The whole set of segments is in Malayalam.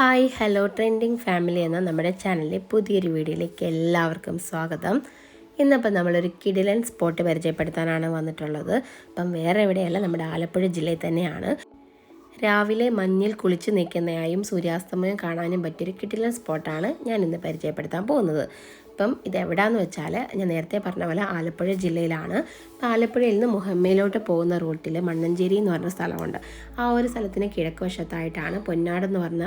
ഹായ് ഹലോ ട്രെൻഡിങ് ഫാമിലി എന്ന നമ്മുടെ ചാനലിലെ പുതിയൊരു വീഡിയോയിലേക്ക് എല്ലാവർക്കും സ്വാഗതം. ഇന്നിപ്പം നമ്മളൊരു കിടിലൻ സ്പോട്ട് പരിചയപ്പെടുത്താനാണ് വന്നിട്ടുള്ളത്. അപ്പം വേറെ എവിടെയല്ല നമ്മുടെ ആലപ്പുഴ ജില്ലയിൽ തന്നെയാണ്. രാവിലെ മഞ്ഞിൽ കുളിച്ച് നിൽക്കുന്നതായും സൂര്യാസ്തമയം കാണാനും പറ്റിയൊരു കിടിലൻ സ്പോട്ടാണ് ഞാൻ ഇന്ന് പരിചയപ്പെടുത്താൻ പോകുന്നത്. ഇപ്പം ഇത് എവിടെയാണെന്ന് വെച്ചാൽ ഞാൻ നേരത്തെ പറഞ്ഞ പോലെ ആലപ്പുഴ ജില്ലയിലാണ്. ആലപ്പുഴയിൽ നിന്ന് മുഹമ്മയിലോട്ട് പോകുന്ന റൂട്ടിൽ മണ്ണഞ്ചേരി എന്ന് പറഞ്ഞ സ്ഥലമുണ്ട്. ആ ഒരു സ്ഥലത്തിന് കിഴക്ക് വശത്തായിട്ടാണ് പൊന്നാട് എന്ന് പറഞ്ഞ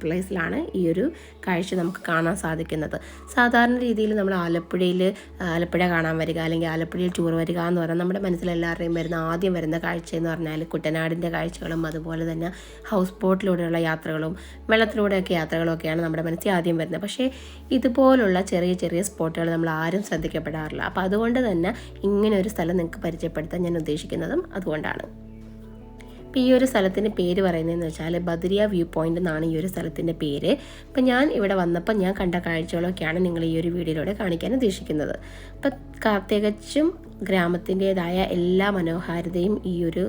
പ്ലേസിലാണ് ഈ ഒരു കാഴ്ച നമുക്ക് കാണാൻ സാധിക്കുന്നത്. സാധാരണ രീതിയിൽ നമ്മൾ ആലപ്പുഴയിൽ ആലപ്പുഴ കാണാൻ വരിക അല്ലെങ്കിൽ ആലപ്പുഴയിൽ ടൂർ വരിക എന്ന് പറഞ്ഞാൽ നമ്മുടെ മനസ്സിലെല്ലാവരുടെയും വരുന്ന ആദ്യം വരുന്ന കാഴ്ച എന്ന് പറഞ്ഞാൽ കുട്ടനാടിന്റെ കാഴ്ചകളും അതുപോലെ തന്നെ ഹൗസ് ബോട്ടിലൂടെയുള്ള യാത്രകളും വെള്ളത്തിലൂടെയൊക്കെ യാത്രകളൊക്കെയാണ് നമ്മുടെ മനസ്സിൽ ആദ്യം വരുന്നത്. പക്ഷേ ഇതുപോലുള്ള ചെറിയ ചെറിയ ചെറിയ സ്പോട്ടുകൾ നമ്മൾ ആരും ശ്രദ്ധിക്കപ്പെടാറില്ല. അപ്പോൾ അതുകൊണ്ട് തന്നെ ഇങ്ങനെ ഒരു സ്ഥലം നിങ്ങൾക്ക് പരിചയപ്പെടുത്താൻ ഞാൻ ഉദ്ദേശിക്കുന്നതും അതുകൊണ്ടാണ്. അപ്പോൾ ഈ ഒരു സ്ഥലത്തിന്റെ പേര് പറയുന്നതെന്ന് വെച്ചാൽ ബദരിയ വ്യൂ പോയിന്റ് എന്നാണ് ഈ ഒരു സ്ഥലത്തിന്റെ പേര്. ഇപ്പം ഞാൻ ഇവിടെ വന്നപ്പോൾ ഞാൻ കണ്ട കാഴ്ചകളൊക്കെയാണ് നിങ്ങൾ ഈ ഒരു വീഡിയോയിലൂടെ കാണിക്കാൻ ഉദ്ദേശിക്കുന്നത്. അപ്പം തികച്ചും ഗ്രാമത്തിന്റെതായ എല്ലാ മനോഹാരിതയും ഈ ഒരു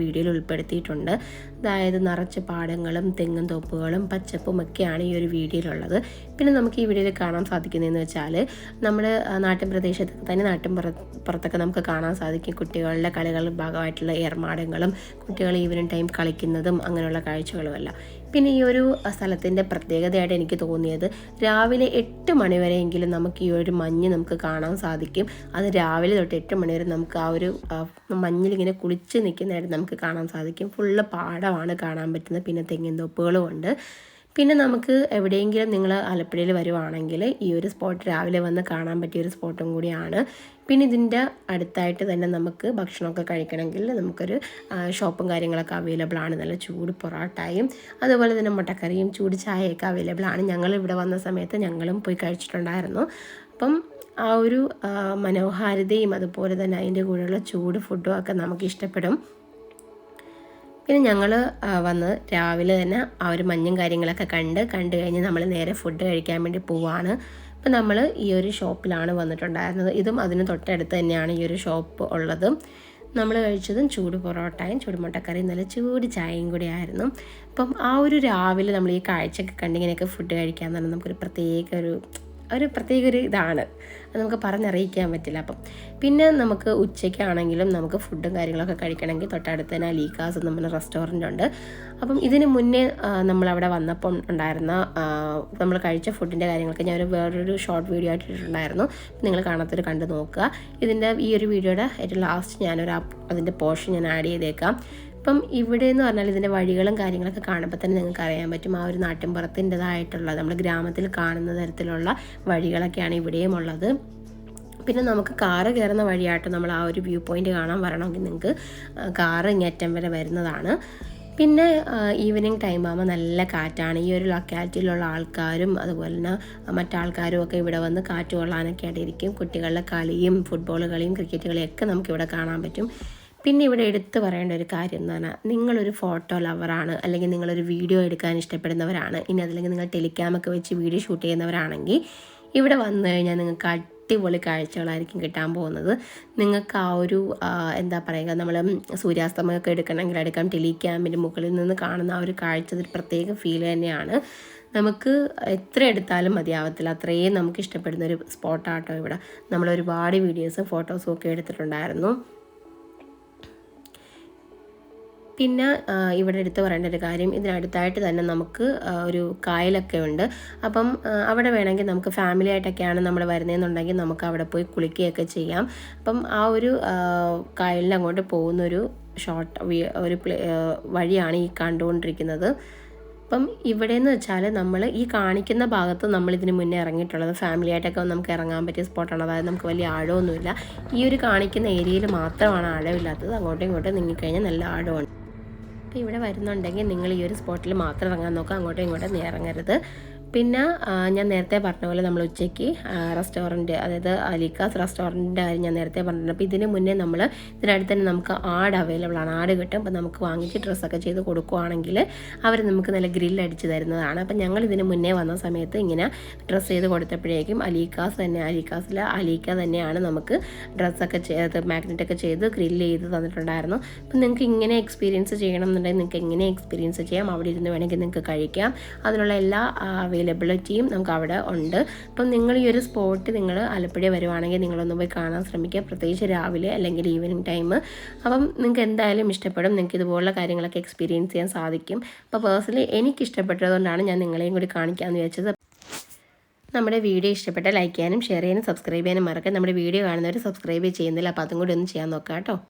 വീഡിയോയിൽ ഉൾപ്പെടുത്തിയിട്ടുണ്ട്. അതായത് നിറച്ച് പാടങ്ങളും തെങ്ങും തോപ്പുകളും പച്ചപ്പും ഒക്കെയാണ് ഈ ഒരു വീഡിയോയിലുള്ളത്. പിന്നെ നമുക്ക് ഈ വീഡിയോയിൽ കാണാൻ സാധിക്കുന്നതെന്ന് വെച്ചാൽ നമ്മൾ നാട്ടിൻ പ്രദേശത്ത് തന്നെ നാട്ടിൻ പുറത്തൊക്കെ നമുക്ക് കാണാൻ സാധിക്കും. കുട്ടികളുടെ കളികളുടെ ഭാഗമായിട്ടുള്ള ഏർമാടങ്ങളും കുട്ടികൾ ഈവനിങ് ടൈം കളിക്കുന്നതും അങ്ങനെയുള്ള കാഴ്ചകളുമല്ല. പിന്നെ ഈ ഒരു സ്ഥലത്തിന്റെ പ്രത്യേകതയായിട്ട് എനിക്ക് തോന്നിയത് രാവിലെ എട്ട് മണിവരെയെങ്കിലും നമുക്ക് ഈ ഒരു മഞ്ഞ് നമുക്ക് കാണാൻ സാധിക്കും. അത് രാവിലെ തൊട്ട് എട്ട് മണിവരെ നമുക്ക് ആ ഒരു മഞ്ഞിലിങ്ങനെ കുളിച്ച് നിൽക്കുന്നതായിട്ട് നമുക്ക് കാണാൻ സാധിക്കും. ഫുള്ള് പാടമാണ് കാണാൻ പറ്റുന്നത്. പിന്നെ തെങ്ങിൻ തോപ്പുകളും ഉണ്ട്. പിന്നെ നമുക്ക് എവിടെയെങ്കിലും നിങ്ങൾ ആലപ്പുഴയിൽ വരുവാണെങ്കിൽ ഈ ഒരു സ്പോട്ട് രാവിലെ വന്ന് കാണാൻ പറ്റിയ ഒരു സ്പോട്ടും കൂടിയാണ്. പിന്നെ ഇതിന്റെ അടുത്തായിട്ട് തന്നെ നമുക്ക് ഭക്ഷണമൊക്കെ കഴിക്കണമെങ്കിൽ നമുക്കൊരു ഷോപ്പും കാര്യങ്ങളൊക്കെ അവൈലബിൾ ആണ്. നല്ല ചൂട് പൊറോട്ടയും അതുപോലെ തന്നെ മുട്ടക്കറിയും ചൂട് ചായയൊക്കെ അവൈലബിൾ ആണ്. ഞങ്ങൾ ഇവിടെ വന്ന സമയത്ത് ഞങ്ങളും പോയി കഴിച്ചിട്ടുണ്ടായിരുന്നു. അപ്പം ആ ഒരു മനോഹാരിതയും അതുപോലെ തന്നെ അതിന്റെ കൂടെയുള്ള ചൂട് ഫുഡും ഒക്കെ നമുക്ക് ഇഷ്ടപ്പെടും. പിന്നെ ഞങ്ങൾ വന്ന് രാവിലെ തന്നെ ആ ഒരു മഞ്ഞും കാര്യങ്ങളൊക്കെ കണ്ട് കണ്ടു കഴിഞ്ഞ് നമ്മൾ നേരെ ഫുഡ് കഴിക്കാൻ വേണ്ടി പോവാണ്. അപ്പം നമ്മൾ ഈ ഒരു ഷോപ്പിലാണ് വന്നിട്ടുണ്ടായിരുന്നത്. ഇതും അതിന് തൊട്ടടുത്ത് തന്നെയാണ് ഈ ഒരു ഷോപ്പ് ഉള്ളത്. നമ്മൾ കഴിച്ചതും ചൂട് പൊറോട്ടയും ചൂട് മുട്ടക്കറിയും നല്ല ചൂട് ചായയും കൂടി ആയിരുന്നു. അപ്പം ആ ഒരു രാവിലെ നമ്മൾ ഈ കാഴ്ചയൊക്കെ കണ്ടിങ്ങനെയൊക്കെ ഫുഡ് കഴിക്കാൻ തന്നെ നമുക്കൊരു പ്രത്യേക ഒരു ഒരു പ്രത്യേക ഒരു ഇതാണ്. അത് നമുക്ക് പറഞ്ഞറിയിക്കാൻ പറ്റില്ല. അപ്പം പിന്നെ നമുക്ക് ഉച്ചയ്ക്കാണെങ്കിലും നമുക്ക് ഫുഡും കാര്യങ്ങളൊക്കെ കഴിക്കണമെങ്കിൽ തൊട്ടടുത്ത് തന്നെ ലീക്കാസ് എന്ന് പറഞ്ഞ റെസ്റ്റോറന്റ് ഉണ്ട്. അപ്പം ഇതിന് മുന്നേ നമ്മളവിടെ വന്നപ്പം ഉണ്ടായിരുന്ന നമ്മൾ കഴിച്ച ഫുഡിന്റെ കാര്യങ്ങളൊക്കെ ഞാൻ ഒരു വേറൊരു ഷോർട്ട് വീഡിയോ ആയിട്ട് നിങ്ങൾ കാണാത്തൊരു കണ്ട് നോക്കുക. ഇതിന്റെ ഈ ഒരു വീഡിയോയുടെ ഏറ്റവും ലാസ്റ്റ് ഞാനൊരു അതിന്റെ പോർഷൻ ഞാൻ ആഡ് ചെയ്തേക്കാം. ഇപ്പം ഇവിടെ എന്ന് പറഞ്ഞാൽ ഇതിന്റെ വഴികളും കാര്യങ്ങളൊക്കെ കാണുമ്പോൾ തന്നെ നിങ്ങൾക്ക് അറിയാൻ പറ്റും. ആ ഒരു നാട്ടിൻപുറത്തിന്റെതായിട്ടുള്ള നമ്മൾ ഗ്രാമത്തിൽ കാണുന്ന തരത്തിലുള്ള വഴികളൊക്കെയാണ് ഇവിടെയും ഉള്ളത്. പിന്നെ നമുക്ക് കാറ് കയറുന്ന വഴിയായിട്ട് നമ്മൾ ആ ഒരു വ്യൂ പോയിന്റ് കാണാൻ വരണമെങ്കിൽ നിങ്ങൾക്ക് കാറ് ഇങ്ങേറ്റം വരെ വരുന്നതാണ്. പിന്നെ ഈവനിങ് ടൈം ആകുമ്പോൾ നല്ല കാറ്റാണ്. ഈ ഒരു ലൊക്കാലിറ്റിയിലുള്ള ആൾക്കാരും അതുപോലെ തന്നെ മറ്റാൾക്കാരും ഒക്കെ ഇവിടെ വന്ന് കാറ്റ് കൊള്ളാനൊക്കെ ആയിട്ടിരിക്കും കുട്ടികളുടെ കളിയും ഫുട്ബോൾ കളിയും ക്രിക്കറ്റ് ഒക്കെ നമുക്കിവിടെ കാണാൻ പറ്റും. പിന്നെ ഇവിടെ എടുത്തു പറയേണ്ട ഒരു കാര്യം എന്ന് പറഞ്ഞാൽ നിങ്ങളൊരു ഫോട്ടോ ലവറാണ് അല്ലെങ്കിൽ നിങ്ങളൊരു വീഡിയോ എടുക്കാൻ ഇഷ്ടപ്പെടുന്നവരാണ്. ഇനി അതല്ലെങ്കിൽ നിങ്ങൾ ടെലിക്യാമൊക്കെ വെച്ച് വീഡിയോ ഷൂട്ട് ചെയ്യുന്നവരാണെങ്കിൽ ഇവിടെ വന്നു കഴിഞ്ഞാൽ നിങ്ങൾക്ക് അടിപൊളി കാഴ്ചകളായിരിക്കും കിട്ടാൻ പോകുന്നത്. നിങ്ങൾക്ക് ആ ഒരു എന്താ പറയുക നമ്മൾ സൂര്യാസ്തമയമൊക്കെ എടുക്കണമെങ്കിൽ എടുക്കാം. ടെലികാമിന്റെ മുകളിൽ നിന്ന് കാണുന്ന ആ ഒരു കാഴ്ച ഒരു പ്രത്യേക ഫീൽ തന്നെയാണ്. നമുക്ക് എത്ര എടുത്താലും മതിയാവത്തില്ല. അത്രയും നമുക്ക് ഇഷ്ടപ്പെടുന്ന ഒരു സ്പോട്ടാട്ടോ ഇവിടെ. നമ്മൾ ഒരുപാട് വീഡിയോസും ഫോട്ടോസും ഒക്കെ എടുത്തിട്ടുണ്ടായിരുന്നു. പിന്നെ ഇവിടെ എടുത്ത് പറയേണ്ട ഒരു കാര്യം ഇതിനടുത്തായിട്ട് തന്നെ നമുക്ക് ഒരു കായലൊക്കെ ഉണ്ട്. അപ്പം അവിടെ വേണമെങ്കിൽ നമുക്ക് ഫാമിലി ആയിട്ടൊക്കെയാണ് നമ്മൾ വരുന്നതെന്നുണ്ടെങ്കിൽ നമുക്ക് അവിടെ പോയി കുളിക്കുകയൊക്കെ ചെയ്യാം. അപ്പം ആ ഒരു കായലിൽ അങ്ങോട്ട് പോകുന്നൊരു ഷോർട്ട് ഒരു വഴിയാണ് ഈ കണ്ടുകൊണ്ടിരിക്കുന്നത്. അപ്പം ഇവിടെ എന്ന് വെച്ചാൽ നമ്മൾ ഈ കാണിക്കുന്ന ഭാഗത്ത് നമ്മൾ ഇതിന് മുന്നേ ഇറങ്ങിയിട്ടുള്ളത് ഫാമിലി ആയിട്ടൊക്കെ നമുക്ക് ഇറങ്ങാൻ പറ്റിയ സ്പോട്ടാണ് അതായത് നമുക്ക് വലിയ ആഴമൊന്നുമില്ല. ഈ ഒരു കാണിക്കുന്ന ഏരിയയിൽ മാത്രമാണ് ആഴമില്ലാത്തത്. അങ്ങോട്ടും ഇങ്ങോട്ടും നീങ്ങിക്കഴിഞ്ഞാൽ നല്ല ആഴമുണ്ട് അപ്പോൾ ഇവിടെ വരുന്നുണ്ടെങ്കിൽ നിങ്ങൾ ഈ ഒരു സ്പോട്ടിൽ മാത്രം ഇറങ്ങാൻ നോക്കുക. അങ്ങോട്ടും ഇങ്ങോട്ടും ഇറങ്ങരുത്. പിന്നെ ഞാൻ നേരത്തെ പറഞ്ഞ പോലെ നമ്മൾ ഉച്ചയ്ക്ക് റെസ്റ്റോറന്റ് അതായത് അലിക്കാസ് റെസ്റ്റോറന്റിന്റെ കാര്യം ഞാൻ നേരത്തെ പറഞ്ഞിട്ടുണ്ട് അപ്പോൾ ഇതിന് മുന്നേ നമ്മൾ ഇതിനടുത്ത് തന്നെ നമുക്ക് ആട് അവൈലബിൾ ആണ്. ആട് കിട്ടും. അപ്പോൾ നമുക്ക് വാങ്ങിച്ച് ഡ്രസ്സൊക്കെ ചെയ്ത് കൊടുക്കുവാണെങ്കിൽ അവർ നമുക്ക് നല്ല ഗ്രില്ല് അടിച്ച് തരുന്നതാണ്. അപ്പോൾ ഞങ്ങൾ ഇതിന് മുന്നേ വന്ന സമയത്ത് ഇങ്ങനെ ഡ്രസ്സ് ചെയ്ത് കൊടുത്തപ്പോഴേക്കും അലീക്കാസ് തന്നെ അലീക്കാസിൽ അലീക്ക തന്നെയാണ് നമുക്ക് ഡ്രസ്സൊക്കെ ചെയ്ത് മാഗ്നറ്റൊക്കെ ചെയ്ത് ഗ്രില്ല് ചെയ്ത് തന്നിട്ടുണ്ടായിരുന്നു. അപ്പം നിങ്ങൾക്ക് ഇങ്ങനെ എക്സ്പീരിയൻസ് ചെയ്യണം എന്നുണ്ടെങ്കിൽ നിങ്ങൾക്ക് എങ്ങനെ എക്സ്പീരിയൻസ് ചെയ്യാം? അവിടെ ഇരുന്ന് വേണമെങ്കിൽ നിങ്ങൾക്ക് കഴിക്കാം. അതിനുള്ള എല്ലാ അവൈലബിലിറ്റിയും നമുക്ക് അവിടെ ഉണ്ട്. അപ്പം നിങ്ങൾ ഈ ഒരു സ്പോട്ട് നിങ്ങൾ ആലപ്പുഴ വരുവാണെങ്കിൽ നിങ്ങളൊന്ന് പോയി കാണാൻ ശ്രമിക്കുക. പ്രത്യേകിച്ച് രാവിലെ അല്ലെങ്കിൽ ഈവനിങ് ടൈം അപ്പം നിങ്ങൾക്ക് എന്തായാലും ഇഷ്ടപ്പെടും. നിങ്ങൾക്ക് ഇതുപോലുള്ള കാര്യങ്ങളൊക്കെ എക്സ്പീരിയൻസ് ചെയ്യാൻ സാധിക്കും. അപ്പോൾ പേഴ്സണലി എനിക്ക് ഇഷ്ടപ്പെട്ടതുകൊണ്ടാണ് ഞാൻ നിങ്ങളെയും കൂടി കാണിക്കാമെന്ന് വെച്ചത് നമ്മുടെ വീഡിയോ ഇഷ്ടപ്പെട്ട ലൈക്ക് ചെയ്യാനും ഷെയർ ചെയ്യാനും സബ്സ്ക്രൈബ് ചെയ്യാനും മറക്കാം നമ്മുടെ വീഡിയോ കാണുന്നവർ സബ്സ്ക്രൈബ് ചെയ്യുന്നില്ല അപ്പോൾ അതും കൂടി ഒന്ന് ചെയ്യാൻ നോക്കാം കേട്ടോ.